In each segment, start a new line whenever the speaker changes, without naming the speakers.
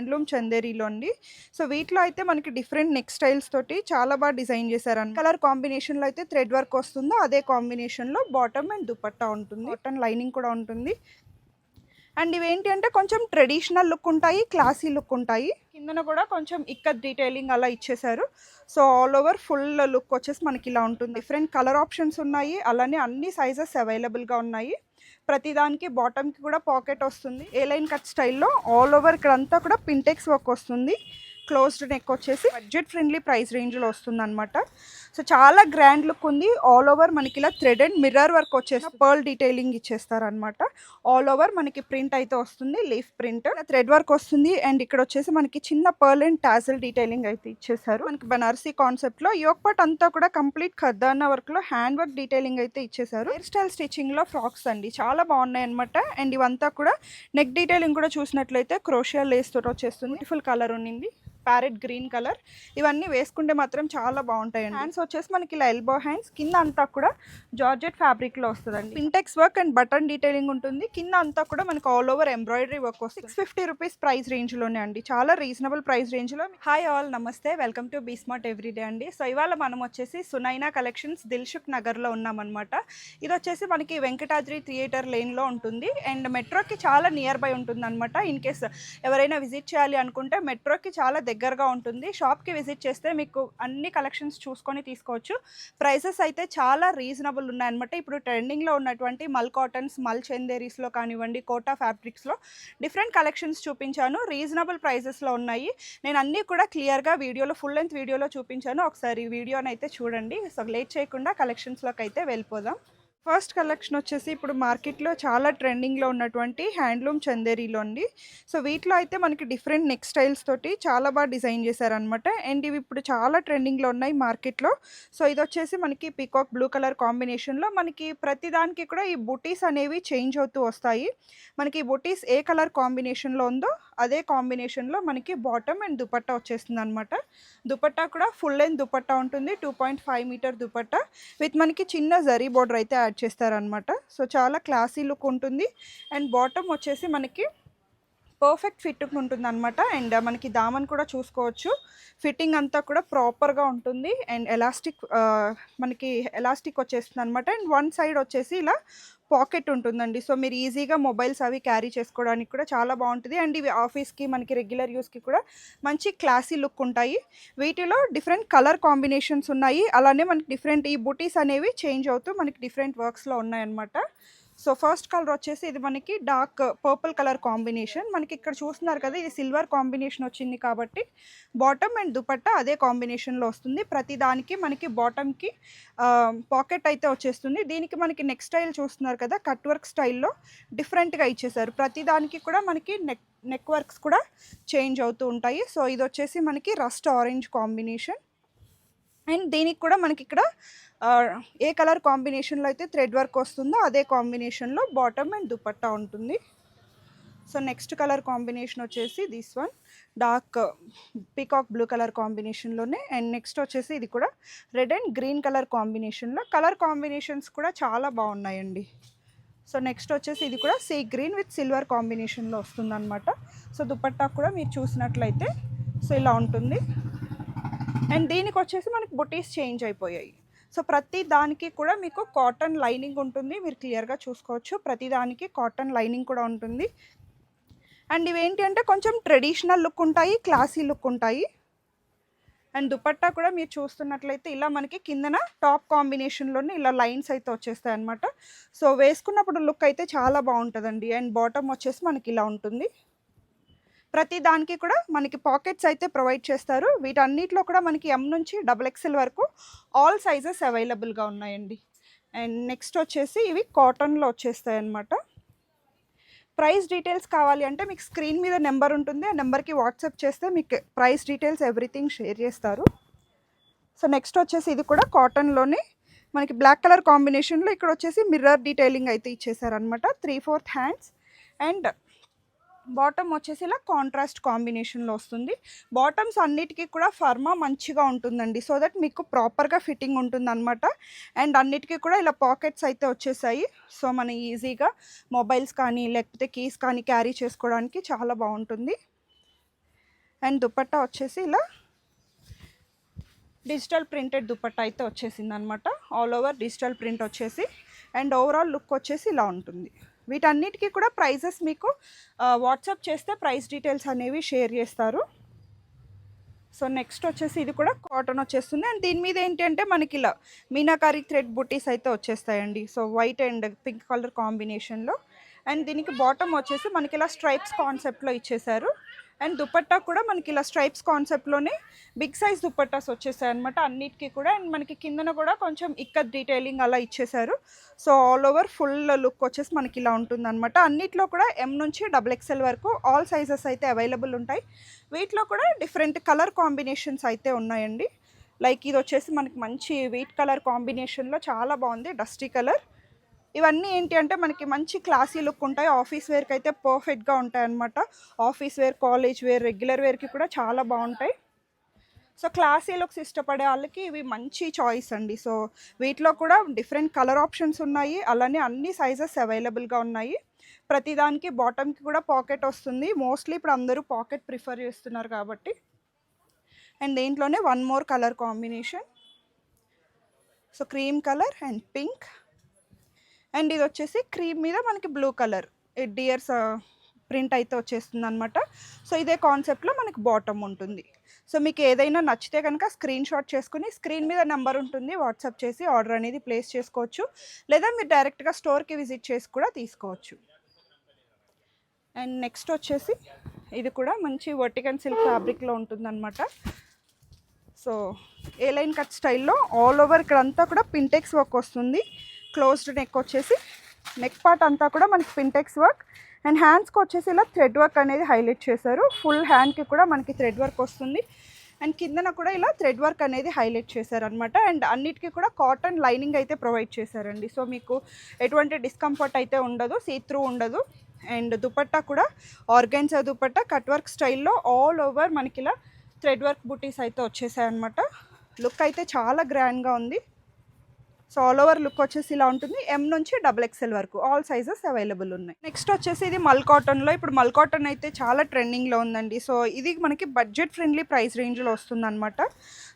Handloom చందేరీలో అండి. So వీటిలో అయితే మనకి డిఫరెంట్ నెక్ స్టైల్స్ తోటి చాలా బాగా డిజైన్ చేశారు కలర్ కాంబినేషన్లో అయితే థ్రెడ్ వర్క్ వస్తుందో అదే కాంబినేషన్లో బాటమ్ అండ్ దుపట్టా ఉంటుంది. కాటన్ లైనింగ్ కూడా ఉంటుంది. అండ్ ఇవేంటి అంటే కొంచెం ట్రెడిషనల్ లుక్ ఉంటాయి క్లాసీ లుక్ ఉంటాయి. కిందన కూడా కొంచెం ఇక్కత్ డీటెయిలింగ్ అలా ఇచ్చేసారు so all over full look వచ్చేసి మనకి ఇలా ఉంటుంది. డిఫరెంట్ కలర్ ఆప్షన్స్ ఉన్నాయి. అలానే అన్ని సైజెస్ అవైలబుల్గా ఉన్నాయి. ప్రతిదానికి బాటమ్కి కూడా పాకెట్ వస్తుంది. ఏ లైన్ కట్ స్టైల్లో ఆల్ ఓవర్ ఇక్కడ అంతా కూడా పింటెక్స్ వర్క్ వస్తుంది. క్లోజ్డ్ నెక్ వచ్చేసి బడ్జెట్ ఫ్రెండ్లీ ప్రైస్ రేంజ్లో వస్తుంది అనమాట సో చాలా గ్రాండ్ లుక్ ఉంది. ఆల్ ఓవర్ మనకి ఇలా థ్రెడ్ అండ్ మిర్రర్ వర్క్ వచ్చేసి పర్ల్ డీటెయిలింగ్ ఇచ్చేస్తారనమాట ఆల్ ఓవర్ మనకి ప్రింట్ అయితే వస్తుంది లీఫ్ ప్రింట్ థ్రెడ్ వర్క్ వస్తుంది. అండ్ ఇక్కడ వచ్చేసి మనకి చిన్న పర్ల్ అండ్ టాజల్ డీటెయిలింగ్ అయితే ఇచ్చేసారు మనకి బనారసీ కాన్సెప్ట్లో యోగ్ యోక్ అంతా కూడా కంప్లీట్ ఖర్దానా వర్క్లో హ్యాండ్ వర్క్ డీటెయిలింగ్ అయితే ఇచ్చేసారు హెయిర్ స్టైల్ స్టిచ్చింగ్లో ఫ్రాక్స్ అండి. చాలా బాగున్నాయి అనమాట అండ్ ఇవంతా కూడా నెక్ డీటెయిలింగ్ కూడా చూసినట్లయితే క్రోషియా లేస్ తోటి వచ్చేస్తుంది. ఫుల్ కలర్ ఉన్నింది. Parrot green colour. ఇవన్నీ వేసుకుంటే మాత్రం చాలా బాగుంటాయండి. హ్యాండ్స్ వచ్చేసి మనకి ఇలా ఎల్బో హ్యాండ్స్ కింద అంతా కూడా జార్జెట్ ఫ్యాబ్రిక్లో వస్తుందండి. Pintucks work and button detailing ఉంటుంది. కింద అంతా కూడా మనకి ఆల్ ఓవర్ ఎంబ్రాయిడరీ వర్క్ వస్తుంది. సిక్స్ ఫిఫ్టీ రూపీస్ ప్రైస్ రేంజ్లోనే అండి. చాలా రీజనబుల్ ప్రైస్ రేంజ్లో. హాయ్ ఆల్ నమస్తే. Welcome to be smart everyday అండి. సో ఇవాళ మనం వచ్చేసి సునైనా కలెక్షన్స్ దిల్షుక్ నగర్లో ఉన్నామన్నమాట. ఇది వచ్చేసి మనకి వెంకటాద్రి థియేటర్ లేన్లో ఉంటుంది. అండ్ మెట్రోకి చాలా నియర్ బై ఉంటుంది అనమాట ఇన్ కేస్ ఎవరైనా విజిట్ చేయాలి అనుకుంటే మెట్రోకి చాలా దగ్గరగా ఉంటుంది. షాప్కి విజిట్ చేస్తే మీకు అన్ని కలెక్షన్స్ చూసుకొని తీసుకోవచ్చు. ప్రైసెస్ అయితే చాలా రీజనబుల్ ఉన్నాయన్నమాట. ఇప్పుడు ట్రెండింగ్లో ఉన్నటువంటి మల్ కాటన్స్ మల్ చందేరీస్లో కానివ్వండి కోటా ఫ్యాబ్రిక్స్లో డిఫరెంట్ కలెక్షన్స్ చూపించాను. రీజనబుల్ ప్రైజెస్లో ఉన్నాయి. నేను అన్నీ కూడా క్లియర్గా వీడియోలో ఫుల్ లెంత్ వీడియోలో చూపించాను. ఒకసారి వీడియోనైతే అయితే చూడండి. సో లేట్ చేయకుండా కలెక్షన్స్లోకి అయితే వెళ్ళిపోదాం. ఫస్ట్ కలెక్షన్ వచ్చేసి ఇప్పుడు మార్కెట్లో చాలా ట్రెండింగ్లో ఉన్నటువంటి హ్యాండ్లూమ్ చందేరీలో అండి. సో వీటిలో అయితే మనకి డిఫరెంట్ నెక్ స్టైల్స్ తోటి చాలా బాగా డిజైన్ చేశారనమాట అండ్ ఇవి ఇప్పుడు చాలా ట్రెండింగ్లో ఉన్నాయి మార్కెట్లో. సో ఇది వచ్చేసి మనకి పీకాక్ బ్లూ కలర్ కాంబినేషన్లో మనకి ప్రతిదానికి కూడా ఈ బుటీస్ అనేవి చేంజ్ అవుతూ వస్తాయి. మనకి ఈ బుటీస్ ఏ కలర్ కాంబినేషన్లో ఉందో అదే కాంబినేషన్లో మనకి బాటమ్ అండ్ దుపట్టా వచ్చేస్తుంది అనమాట దుపట్టా కూడా ఫుల్ లెంత్ దుపట్టా ఉంటుంది. Two point five metre dupatta. With మనకి చిన్న జరీ బోర్డర్ అయితే యాడ్ చేస్తారనమాట సో చాలా క్లాసీ లుక్ ఉంటుంది. అండ్ బాటమ్ వచ్చేసి మనకి పర్ఫెక్ట్ ఫిట్ ఉంటుంది అనమాట అండ్ మనకి దామన్ కూడా చూసుకోవచ్చు. ఫిట్టింగ్ అంతా కూడా ప్రాపర్గా ఉంటుంది. అండ్ ఎలాస్టిక్ మనకి ఎలాస్టిక్ వచ్చేస్తుంది అనమాట అండ్ వన్ సైడ్ వచ్చేసి ఇలా పాకెట్ ఉంటుందండి. సో మీరు ఈజీగా మొబైల్స్ అవి క్యారీ చేసుకోవడానికి కూడా చాలా బాగుంటుంది. అండ్ ఇవి ఆఫీస్కి మనకి రెగ్యులర్ యూస్కి కూడా మంచి క్లాసీ లుక్ ఉంటాయి. వీటిలో డిఫరెంట్ కలర్ కాంబినేషన్స్ ఉన్నాయి. అలానే మనకి డిఫరెంట్ ఈ బుటీస్ అనేవి చేంజ్ అవుతూ మనకి డిఫరెంట్ వర్క్స్లో ఉన్నాయన్నమాట. సో ఫస్ట్ కలర్ వచ్చేసి ఇది మనకి డార్క్ పర్పుల్ కలర్ కాంబినేషన్ మనకి ఇక్కడ చూస్తున్నారు కదా ఇది సిల్వర్ కాంబినేషన్ వచ్చింది కాబట్టి బాటమ్ అండ్ దుపట్టా అదే కాంబినేషన్లో వస్తుంది. ప్రతి దానికి మనకి బాటమ్కి పాకెట్ అయితే వచ్చేస్తుంది. దీనికి మనకి నెక్ స్టైల్ చూస్తున్నారు కదా కట్ వర్క్ స్టైల్లో డిఫరెంట్గా ఇచ్చేసారు ప్రతి దానికి కూడా మనకి నెక్ నెక్ వర్క్స్ కూడా చేంజ్ అవుతూ ఉంటాయి. సో ఇది వచ్చేసి మనకి రస్ట్ ఆరెంజ్ కాంబినేషన్ అండ్ దీనికి కూడా మనకి ఇక్కడ ఏ కలర్ కాంబినేషన్లో అయితే థ్రెడ్ వర్క్ వస్తుందో అదే కాంబినేషన్లో బాటమ్ అండ్ దుపట్టా ఉంటుంది. సో నెక్స్ట్ కలర్ కాంబినేషన్ వచ్చేసి this one dark peacock blue colour కాంబినేషన్లోనే and next వచ్చేసి ఇది కూడా రెడ్ అండ్ గ్రీన్ కలర్ కాంబినేషన్లో. కలర్ కాంబినేషన్స్ కూడా చాలా బాగున్నాయండి. సో నెక్స్ట్ వచ్చేసి ఇది కూడా సీ గ్రీన్ విత్ సిల్వర్ కాంబినేషన్లో వస్తుందన్నమాట. సో దుపట్టా కూడా మీరు చూసినట్లయితే సో ఇలా ఉంటుంది. అండ్ దీనికి వచ్చేసి మనకి బుటీస్ చేంజ్ అయిపోయాయి. సో ప్రతి దానికి కూడా మీకు కాటన్ లైనింగ్ ఉంటుంది. మీరు క్లియర్గా చూసుకోవచ్చు. ప్రతి దానికి కాటన్ లైనింగ్ కూడా ఉంటుంది. అండ్ ఇవేంటి అంటే కొంచెం ట్రెడిషనల్ లుక్ ఉంటాయి క్లాసీ లుక్ ఉంటాయి. అండ్ దుపట్టా కూడా మీరు చూస్తున్నట్లయితే ఇలా మనకి కిందన టాప్ కాంబినేషన్లోనే ఇలా లైన్స్ అయితే వచ్చేస్తాయి అనమాట సో వేసుకున్నప్పుడు లుక్ అయితే చాలా బాగుంటుందండి. అండ్ బాటమ్ వచ్చేసి మనకి ఇలా ఉంటుంది. ప్రతి దానికి కూడా మనకి పాకెట్స్ అయితే ప్రొవైడ్ చేస్తారు. వీటన్నిటిలో కూడా మనకి ఎం నుంచి డబుల్ ఎక్స్ఎల్ వరకు ఆల్ సైజెస్ అవైలబుల్గా ఉన్నాయండి. అండ్ నెక్స్ట్ వచ్చేసి ఇవి కాటన్లో వచ్చేస్తాయి అన్నమాట. ప్రైస్ డీటెయిల్స్ కావాలి అంటే మీకు స్క్రీన్ మీద నెంబర్ ఉంటుంది. ఆ నెంబర్కి వాట్సాప్ చేస్తే మీకు ప్రైస్ డీటెయిల్స్ ఎవ్రీథింగ్ షేర్ చేస్తారు. సో నెక్స్ట్ వచ్చేసి ఇది కూడా కాటన్లోనే మనకి బ్లాక్ కలర్ కాంబినేషన్లో ఇక్కడ వచ్చేసి మిర్రర్ డీటెయిలింగ్ అయితే ఇచ్చేసారనమాట three fourth hands and bottom వచ్చేసి ఇలా కాంట్రాస్ట్ కాంబినేషన్లో వస్తుంది. బాటమ్స్ అన్నిటికీ కూడా ఫర్మా మంచిగా ఉంటుందండి. సో దట్ మీకు ప్రాపర్గా ఫిట్టింగ్ ఉంటుంది అనమాట అండ్ అన్నిటికీ కూడా ఇలా పాకెట్స్ అయితే వచ్చేసాయి. సో మనం ఈజీగా మొబైల్స్ కానీ లేకపోతే కీస్ కానీ క్యారీ చేసుకోవడానికి చాలా బాగుంటుంది. అండ్ దుపట్టా వచ్చేసి ఇలా డిజిటల్ ప్రింటెడ్ దుపట్టా అయితే వచ్చేసింది అనమాట ఆల్ ఓవర్ డిజిటల్ ప్రింట్ వచ్చేసి. అండ్ ఓవరాల్ లుక్ వచ్చేసి ఇలా ఉంటుంది. వీటన్నిటికీ కూడా ప్రైజెస్ మీకు వాట్సాప్ చేస్తే ప్రైస్ డీటెయిల్స్ అనేవి షేర్ చేస్తారు. సో నెక్స్ట్ వచ్చేసి ఇది కూడా కాటన్ వచ్చేస్తుంది. అండ్ దీని మీద ఏంటంటే మనకి ఇలా మీనాకారి థ్రెడ్ బుటీస్ అయితే వచ్చేస్తాయండి. So white and pink colour కాంబినేషన్లో. అండ్ దీనికి బాటమ్ వచ్చేసి మనకి ఇలా స్ట్రైప్స్ కాన్సెప్ట్లో ఇచ్చేసారు. అండ్ దుపట్టా కూడా మనకి ఇలా స్ట్రైప్స్ కాన్సెప్ట్లోనే బిగ్ సైజ్ దుపట్టాస్ వచ్చేసాయి అనమాట అన్నిటికీ కూడా. అండ్ మనకి కిందన కూడా కొంచెం ఇక్కత్ డీటెయిలింగ్ అలా ఇచ్చేసారు. So all over full look వచ్చేసి మనకి ఇలా ఉంటుందన్నమాట. అన్నిట్లో కూడా ఎం నుంచి డబుల్ ఎక్స్ఎల్ వరకు ఆల్ సైజెస్ అయితే అవైలబుల్ ఉంటాయి. వీటిలో కూడా డిఫరెంట్ కలర్ కాంబినేషన్స్ అయితే ఉన్నాయండి. లైక్ ఇది వచ్చేసి మనకి మంచి వీట్ కలర్ కాంబినేషన్లో చాలా బాగుంది. డస్టీ కలర్ ఇవన్నీ ఏంటి అంటే మనకి మంచి క్లాసీ లుక్ ఉంటాయి. ఆఫీస్ వేర్కి అయితే పర్ఫెక్ట్గా ఉంటాయి అనమాట office wear college wear regular వేర్కి కూడా చాలా బాగుంటాయి. సో క్లాసీ లుక్స్ ఇష్టపడే వాళ్ళకి ఇవి మంచి చాయిస్ అండి. సో వీటిలో కూడా డిఫరెంట్ కలర్ ఆప్షన్స్ ఉన్నాయి. అలానే అన్ని సైజెస్ అవైలబుల్గా ఉన్నాయి. ప్రతిదానికి బాటమ్కి కూడా పాకెట్ వస్తుంది. మోస్ట్లీ ఇప్పుడు అందరూ పాకెట్ ప్రిఫర్ చేస్తున్నారు కాబట్టి. అండ్ దీంట్లోనే one more colour combination. So cream colour and pink. And ఇది వచ్చేసి క్రీమ్ మీద మనకి బ్లూ కలర్ డియర్స్ ప్రింట్ అయితే వచ్చేస్తుంది అనమాట సో ఇదే కాన్సెప్ట్లో మనకి బాటమ్ ఉంటుంది. సో మీకు ఏదైనా నచ్చితే కనుక స్క్రీన్ షాట్ చేసుకుని స్క్రీన్ మీద నెంబర్ ఉంటుంది వాట్సాప్ చేసి ఆర్డర్ అనేది ప్లేస్ చేసుకోవచ్చు. లేదా మీరు డైరెక్ట్గా స్టోర్కి విజిట్ చేసి కూడా తీసుకోవచ్చు. అండ్ నెక్స్ట్ వచ్చేసి ఇది కూడా మంచి వర్టికన్ సిల్క్ ఫ్యాబ్రిక్లో ఉంటుందన్నమాట. సో ఏ లైన్ కట్ స్టైల్లో ఆల్ ఓవర్ ఇక్కడ అంతా కూడా పింటెక్స్ వర్క్ వస్తుంది. క్లోజ్డ్ నెక్ వచ్చేసి నెక్ పార్ట్ అంతా కూడా మనకి పింటెక్స్ వర్క్ అండ్ హ్యాండ్స్కి వచ్చేసి ఇలా థ్రెడ్ వర్క్ అనేది హైలైట్ చేశారు. ఫుల్ హ్యాండ్కి కూడా మనకి థ్రెడ్ వర్క్ వస్తుంది. అండ్ కిందన కూడా ఇలా థ్రెడ్ వర్క్ అనేది హైలైట్ చేశారనమాట అండ్ అన్నిటికీ కూడా కాటన్ లైనింగ్ అయితే ప్రొవైడ్ చేశారండి. సో మీకు ఎటువంటి డిస్కంఫర్ట్ అయితే ఉండదు సీ త్రూ ఉండదు. అండ్ దుపట్టా కూడా ఆర్గన్సా దుపట్టా కట్ వర్క్ స్టైల్లో ఆల్ ఓవర్ మనకి ఇలా థ్రెడ్ వర్క్ బుటీస్ అయితే వచ్చేసాయి అనమాట లుక్ అయితే చాలా గ్రాండ్గా ఉంది. సో ఆల్ ఓవర్ లుక్ వచ్చేసి ఇలా ఉంటుంది. ఎం నుంచి డబుల్ ఎక్స్ఎల్ వరకు ఆల్ సైజెస్ అవైలబుల్ ఉన్నాయి. నెక్స్ట్ వచ్చేసి ఇది మల్ కాటన్లో ఇప్పుడు మల్ కాటన్ అయితే చాలా ట్రెండింగ్లో ఉందండి. సో ఇది మనకి బడ్జెట్ ఫ్రెండ్లీ ప్రైస్ రేంజ్లో వస్తుంది అనమాట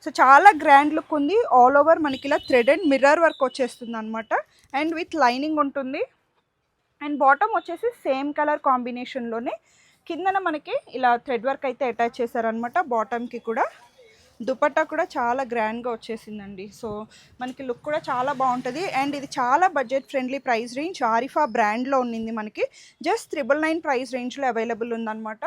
సో చాలా గ్రాండ్ లుక్ ఉంది. ఆల్ ఓవర్ మనకి ఇలా థ్రెడ్ అండ్ మిర్రర్ వర్క్ వచ్చేస్తుంది అనమాట అండ్ విత్ లైనింగ్ ఉంటుంది. అండ్ బాటమ్ వచ్చేసి సేమ్ కలర్ కాంబినేషన్లోనే కిందన మనకి ఇలా థ్రెడ్ వర్క్ అయితే అటాచ్ చేశారనమాట బాటమ్కి కూడా. దుపట్టా కూడా చాలా గ్రాండ్గా వచ్చేసిందండి. సో మనకి లుక్ కూడా చాలా బాగుంటుంది. అండ్ ఇది చాలా budget friendly price range. Arifa బ్రాండ్లో ఉన్నింది మనకి. జస్ట్ త్రిబుల్ నైన్ ప్రైస్ రేంజ్లో అవైలబుల్ ఉందన్నమాట.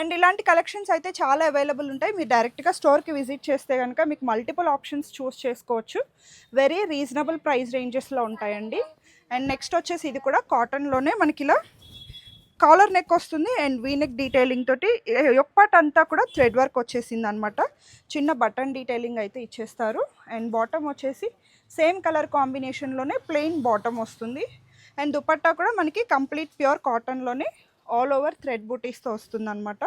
అండ్ ఇలాంటి కలెక్షన్స్ అయితే చాలా అవైలబుల్ ఉంటాయి. మీరు డైరెక్ట్గా స్టోర్కి విజిట్ చేస్తే కనుక మీకు మల్టిపుల్ ఆప్షన్స్ చూస్ చేసుకోవచ్చు. వెరీ రీజనబుల్ ప్రైస్ రేంజెస్లో ఉంటాయండి. అండ్ నెక్స్ట్ వచ్చేసి ఇది కూడా కాటన్లోనే మనకి ఇలా కాలర్ నెక్ వస్తుంది అండ్ వీ నెక్ డీటెయిలింగ్ తోటి పార్ట్ అంతా కూడా థ్రెడ్ వర్క్ వచ్చేసింది అనమాట చిన్న బటన్ డీటెయిలింగ్ అయితే ఇచ్చేస్తారు. అండ్ బాటమ్ వచ్చేసి సేమ్ కలర్ కాంబినేషన్లోనే ప్లెయిన్ బాటమ్ వస్తుంది. అండ్ దుపట్టా కూడా మనకి కంప్లీట్ ప్యూర్ కాటన్లోనే ఆల్ ఓవర్ థ్రెడ్ బూటీస్తో వస్తుంది అనమాట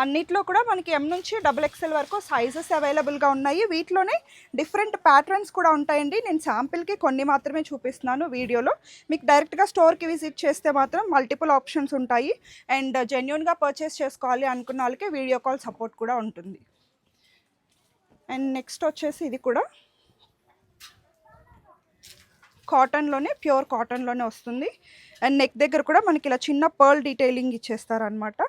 అన్నిట్లో కూడా మనకి ఎం నుంచి డబుల్ ఎక్స్ఎల్ వరకు సైజెస్ అవైలబుల్గా ఉన్నాయి. వీటిలోనే డిఫరెంట్ ప్యాటర్న్స్ కూడా ఉంటాయండి. నేను శాంపిల్కి కొన్ని మాత్రమే చూపిస్తున్నాను వీడియోలో. మీకు డైరెక్ట్గా స్టోర్కి విజిట్ చేస్తే మాత్రం మల్టిపుల్ ఆప్షన్స్ ఉంటాయి. అండ్ జెన్యున్గా పర్చేస్ చేసుకోవాలి అనుకున్న వాళ్ళకి వీడియో కాల్ సపోర్ట్ కూడా ఉంటుంది. అండ్ నెక్స్ట్ వచ్చేసి ఇది కూడా. కాటన్లోనే ప్యూర్ కాటన్లోనే వస్తుంది. అండ్ నెక్ దగ్గర కూడా మనకి ఇలా చిన్న పర్ల్ డీటెయిలింగ్ ఇచ్చేస్తారనమాట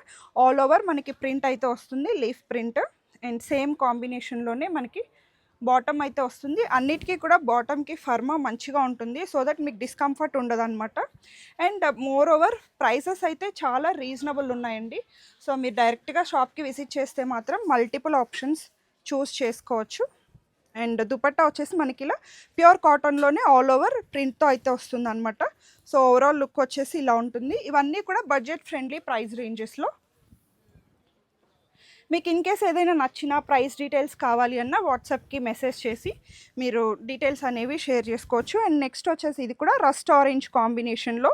ఆల్ ఓవర్ మనకి ప్రింట్ అయితే వస్తుంది లీఫ్ ప్రింట్. అండ్ సేమ్ కాంబినేషన్లోనే మనకి బాటమ్ అయితే వస్తుంది. అన్నిటికీ కూడా బాటమ్కి ఫర్మా మంచిగా ఉంటుంది సో దట్ మీకు డిస్కంఫర్ట్ ఉండదు అనమాట అండ్ మోర్ ఓవర్ ప్రైసెస్ అయితే చాలా రీజనబుల్ ఉన్నాయండి. సో మీరు డైరెక్ట్గా షాప్కి విజిట్ చేస్తే మాత్రం మల్టిపుల్ ఆప్షన్స్ చూస్ చేసుకోవచ్చు. అండ్ దుపట్టా వచ్చేసి మనకి ఇలా ప్యూర్ కాటన్లోనే ఆల్ ఓవర్ ప్రింట్తో అయితే వస్తుంది అనమాట సో ఓవరాల్ లుక్ వచ్చేసి ఇలా ఉంటుంది. ఇవన్నీ కూడా బడ్జెట్ ఫ్రెండ్లీ ప్రైస్ రేంజెస్లో మీకు ఇన్ కేస్ ఏదైనా నచ్చిన ప్రైస్ డీటెయిల్స్ కావాలి అన్న వాట్సాప్కి మెసేజ్ చేసి మీరు డీటెయిల్స్ అనేవి షేర్ చేసుకోవచ్చు. అండ్ నెక్స్ట్ వచ్చేసి ఇది కూడా రస్ట్ ఆరెంజ్ కాంబినేషన్లో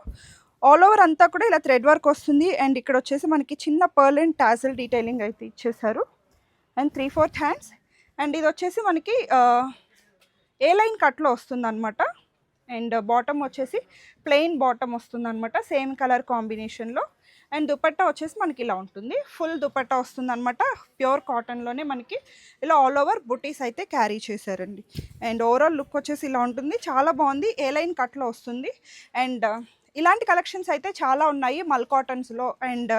ఆల్ ఓవర్ అంతా కూడా ఇలా థ్రెడ్ వర్క్ వస్తుంది. అండ్ ఇక్కడ వచ్చేసి మనకి చిన్న పర్ల్ అండ్ టాజల్ డీటెయిలింగ్ అయితే ఇచ్చేసారు and three fourth hands and ఇది వచ్చేసి మనకి ఏ లైన్ కట్లో వస్తుంది అనమాట అండ్ బాటమ్ వచ్చేసి ప్లెయిన్ బాటమ్ వస్తుందన్నమాట సేమ్ కలర్ కాంబినేషన్లో. అండ్ దుపట్టా వచ్చేసి మనకి ఇలా ఉంటుంది. ఫుల్ దుపట్టా వస్తుందన్నమాట. ప్యూర్ కాటన్లోనే మనకి ఇలా ఆల్ ఓవర్ బుటీస్ అయితే క్యారీ చేశారండి. అండ్ ఓవరాల్ లుక్ వచ్చేసి ఇలా ఉంటుంది. చాలా బాగుంది. ఏ లైన్ కట్లో వస్తుంది. అండ్ ఇలాంటి కలెక్షన్స్ అయితే చాలా ఉన్నాయి మల్ కాటన్స్లో అండ్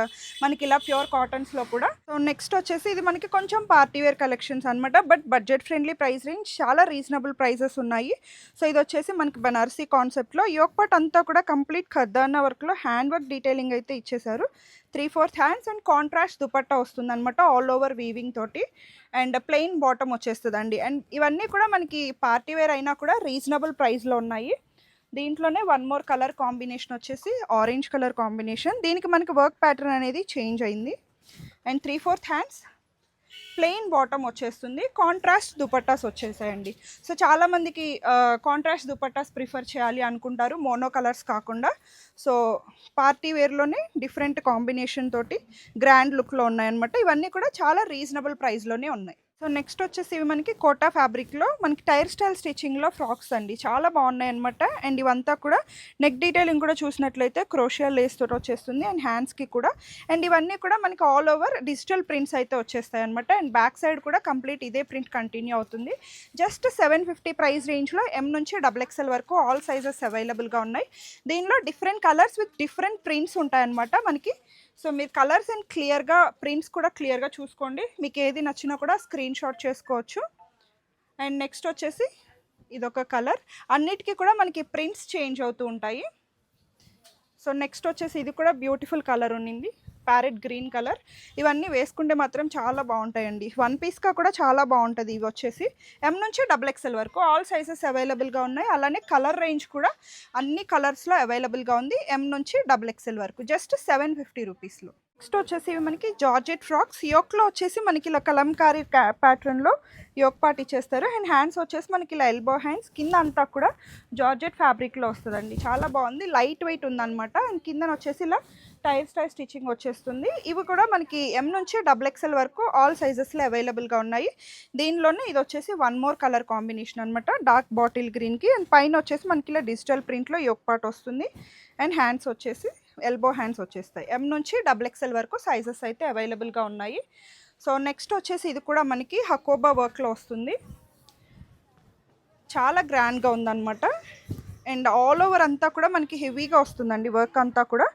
మనకి ఇలా ప్యూర్ కాటన్స్లో కూడా. సో నెక్స్ట్ వచ్చేసి ఇది మనకి కొంచెం పార్టీ వేర్ కలెక్షన్స్ అనమాట but budget friendly price range చాలా రీజనబుల్ ప్రైజెస్ ఉన్నాయి. సో ఇది వచ్చేసి మనకి బనారసీ కాన్సెప్ట్లో యోగపాట్ అంతా కూడా కంప్లీట్ ఖర్దానా వర్క్లో హ్యాండ్ వర్క్ డీటెయిలింగ్ అయితే ఇచ్చేసారు. Three fourth hands and contrast dupatta వస్తుంది అనమాట ఆల్ ఓవర్ వీవింగ్ తోటి. అండ్ ప్లెయిన్ బాటమ్ వచ్చేస్తుందండి. అండ్ ఇవన్నీ కూడా మనకి పార్టీ వేర్ అయినా కూడా రీజనబుల్ ప్రైస్లో ఉన్నాయి. దీంట్లోనే వన్ మోర్ కలర్ కాంబినేషన్ వచ్చేసి ఆరెంజ్ కలర్ కాంబినేషన్ దీనికి మనకి వర్క్ ప్యాటర్న్ అనేది చేంజ్ అయింది. And three fourth hands plain bottom వచ్చేస్తుంది. కాంట్రాస్ట్ దుపట్టాస్ వచ్చేసాయండి. సో చాలామందికి కాంట్రాస్ట్ దుపట్టాస్ ప్రిఫర్ చేయాలి అనుకుంటారు మోనో కలర్స్ కాకుండా. సో పార్టీ వేర్లోనే డిఫరెంట్ కాంబినేషన్ తోటి గ్రాండ్ లుక్లో ఉన్నాయన్నమాట. ఇవన్నీ కూడా చాలా రీజనబుల్ ప్రైస్లోనే ఉన్నాయి. సో నెక్స్ట్ వచ్చేసి ఇవి మనకి కోటా ఫ్యాబ్రిక్లో మనకి టైర్ స్టైల్ స్టిచ్చింగ్లో ఫ్రాక్స్ అండి. చాలా బాగున్నాయి అనమాట అండ్ ఇవంతా కూడా నెక్ డీటెయిలింగ్ కూడా చూసినట్లయితే క్రోషియా లేస్ తోటి వచ్చేస్తుంది అండ్ హ్యాండ్స్కి కూడా. అండ్ ఇవన్నీ కూడా మనకి ఆల్ ఓవర్ డిజిటల్ ప్రింట్స్ అయితే వచ్చేస్తాయి అనమాట అండ్ బ్యాక్ సైడ్ కూడా కంప్లీట్ ఇదే ప్రింట్ కంటిన్యూ అవుతుంది. జస్ట్ సెవెన్ ఫిఫ్టీ ప్రైస్ రేంజ్లో ఎం నుంచి డబుల్ ఎక్స్ఎల్ వరకు ఆల్ సైజెస్ అవైలబుల్గా ఉన్నాయి. దీనిలో different colours with different prints ఉంటాయన్నమాట మనకి సో మీరు కలర్స్ అండ్ క్లియర్గా ప్రింట్స్ కూడా క్లియర్గా చూసుకోండి. మీకు ఏది నచ్చినా కూడా స్క్రీన్ షాట్ చేసుకోవచ్చు. అండ్ నెక్స్ట్ వచ్చేసి ఇదొక కలర్. అన్నిటికీ కూడా మనకి ప్రింట్స్ చేంజ్ అవుతూ ఉంటాయి. సో నెక్స్ట్ వచ్చేసి ఇది కూడా బ్యూటిఫుల్ కలర్ ఉన్నింది. Parrot green colour. ఇవన్నీ వేసుకుంటే మాత్రం చాలా బాగుంటాయండి. వన్ పీస్గా కూడా చాలా బాగుంటుంది ఇవి వచ్చేసి. ఎం నుంచి డబుల్ ఎక్స్ఎల్ వరకు. ఆల్ సైజెస్ అవైలబుల్గా ఉన్నాయి. అలానే కలర్ రేంజ్ కూడా అన్ని కలర్స్లో అవైలబుల్గా ఉంది. ఎం నుంచి డబుల్ ఎక్స్ఎల్ వరకు. జస్ట్ సెవెన్ ఫిఫ్టీ రూపీస్లో నెక్స్ట్ వచ్చేసి మనకి జార్జెట్ ఫ్రాక్స్. యోక్లో వచ్చేసి మనకి ఇలా కలంకారీ ప్యాటర్న్లో యోక్ పార్టీ చేస్తారు అండ్ హ్యాండ్స్ వచ్చేసి మనకి ఇలా ఎల్బో హ్యాండ్స్ కింద అంతా కూడా జార్జెట్ ఫ్యాబ్రిక్లో వస్తుందండి. చాలా బాగుంది. లైట్ వెయిట్ ఉందన్నమాట. అండ్ కింద వచ్చేసి ఇలా టైర్ స్టైల్ స్టిచ్చింగ్ వచ్చేస్తుంది. ఇవి కూడా మనకి ఎం నుంచి డబుల్ ఎక్స్ఎల్ వరకు ఆల్ సైజెస్లో అవైలబుల్గా ఉన్నాయి. దీనిలోనే ఇది వచ్చేసి వన్ మోర్ కలర్ కాంబినేషన్ అనమాట డార్క్ బాటిల్ గ్రీన్కి అండ్ పైన వచ్చేసి మనకి ఇలా డిజిటల్ ప్రింట్లో యోక్ పార్ట్ వస్తుంది. అండ్ హ్యాండ్స్ వచ్చేసి ఎల్బో హ్యాండ్స్ వచ్చేస్తాయి. ఎం నుంచి డబుల్ ఎక్స్ఎల్ వరకు సైజెస్ అయితే అవైలబుల్గా ఉన్నాయి. సో నెక్స్ట్ వచ్చేసి ఇది కూడా మనకి హకోబా వర్క్లో వస్తుంది. చాలా గ్రాండ్గా ఉందన్నమాట. అండ్ ఆల్ ఓవర్ అంతా కూడా మనకి హెవీగా వస్తుందండి వర్క్ అంతా కూడా.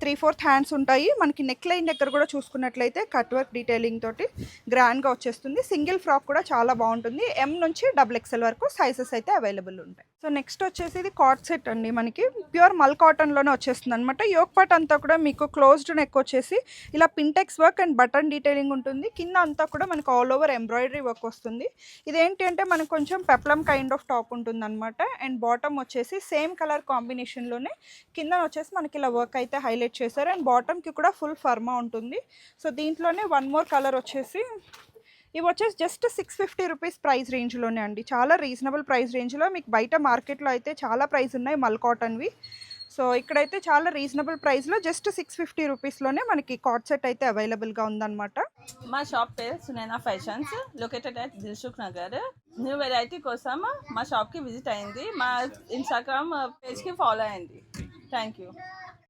త్రీ ఫోర్త్ హ్యాండ్స్ ఉంటాయి. మనకి నెక్ లైన్ దగ్గర కూడా చూసుకున్నట్లయితే కట్ వర్క్ డీటెయిలింగ్ తోటి గ్రాండ్గా వచ్చేస్తుంది. సింగిల్ ఫ్రాక్ కూడా చాలా బాగుంటుంది. ఎం నుంచి డబుల్ ఎక్స్ఎల్ వరకు సైజెస్ అయితే అవైలబుల్ ఉంటాయి. సో నెక్స్ట్ వచ్చేసి ఇది కాట్ సెట్ అండి మనకి. ప్యూర్ మల్ కాటన్లోనే వచ్చేస్తుంది అనమాట యోక్ పట్ అంతా కూడా మీకు క్లోజ్డ్ నెక్ వచ్చేసి ఇలా pintucks work and button detailing ఉంటుంది. కింద అంతా కూడా మనకు ఆల్ ఓవర్ ఎంబ్రాయిడరీ వర్క్ వస్తుంది. ఇదేంటి అంటే మనకు కొంచెం పెప్లం కైండ్ ఆఫ్ టాప్ ఉంటుంది అనమాట అండ్ బాటమ్ వచ్చేసి సేమ్ కలర్ కాంబినేషన్లోనే కింద వచ్చేసి మనకి ఇలా వర్క్ అయితే హైలైట్ చేశారు. అండ్ బాటమ్కి కూడా ఫుల్ ఫర్మా ఉంటుంది. సో దీంట్లోనే వన్ మోర్ కలర్ వచ్చేసి ఇవి వచ్చేసి just six fifty rupees price రేంజ్లోనే అండి. చాలా రీజనబుల్ ప్రైస్ రేంజ్లో మీకు బయట మార్కెట్లో అయితే చాలా ప్రైస్ ఉన్నాయి మల్ కాటన్వి. సో ఇక్కడైతే చాలా రీజనబుల్ ప్రైస్లో జస్ట్ సిక్స్ ఫిఫ్టీ రూపీస్లోనే మనకి కాట్ సెట్ అయితే అవైలబుల్గా ఉందన్నమాట.
మా షాప్ పేరు Sunaina fashions located at Dilsukh Nagar new variety కోసం మా షాప్కి విజిట్ అయింది. మా ఇన్స్టాగ్రామ్ పేజ్కి ఫాలో అయింది. Thank you